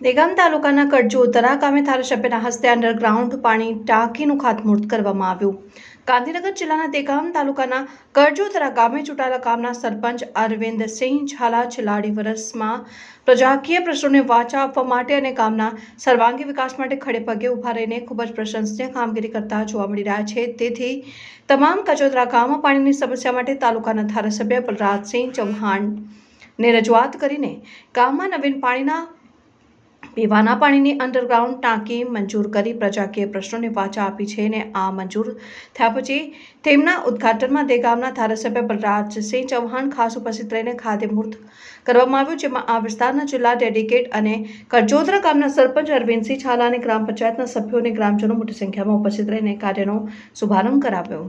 દેગામ તાલુકાના કડજોતરા ગામે ધારાસભ્યના હસ્તે અંડરગ્રાઉન્ડ પાણી ટાંકીનું ખાતમુહૂર્ત કરવામાં આવ્યું. ગાંધીનગર જિલ્લાના દેગામ તાલુકાના કરજોતરા ગામે ચૂંટાયેલા ગામના સરપંચ અરવિંદસિંહ ઝાલા છેલ્લાડી વર્ષમાં પ્રજાકીય પ્રશ્નોને વાચા આપવા માટે અને ગામના સર્વાંગી વિકાસ માટે ખડે પગે ઊભા રહીને ખૂબ જ પ્રશંસનીય કામગીરી કરતા જોવા મળી રહ્યા છે. તેથી તમામ કચોદરા ગામમાં પાણીની સમસ્યા માટે તાલુકાના ધારાસભ્ય બલરાજસિંહ ચૌહાણને રજૂઆત કરીને ગામમાં નવીન પાણીના પીવાના પાણીની અંડરગ્રાઉન્ડ ટાંકી મંજૂર કરી પ્રજાકીય પ્રશ્નોને વાચા આપી છે અને આ મંજૂર થયા પછી તેમના ઉદ્ઘાટનમાં દેગામના ધારાસભ્ય બલરાજસિંહ ચૌહાણ ખાસ ઉપસ્થિત રહીને ખાતમુહૂર્ત કરવામાં આવ્યું, જેમાં આ વિસ્તારના જિલ્લા ડેડિકેટ અને કરજોદરા ગામના સરપંચ અરવિંદસિંહ છાલા અને ગ્રામ પંચાયતના સભ્યો અને ગ્રામજનો મોટી સંખ્યામાં ઉપસ્થિત રહીને કાર્યનો શુભારંભ કરાવ્યો.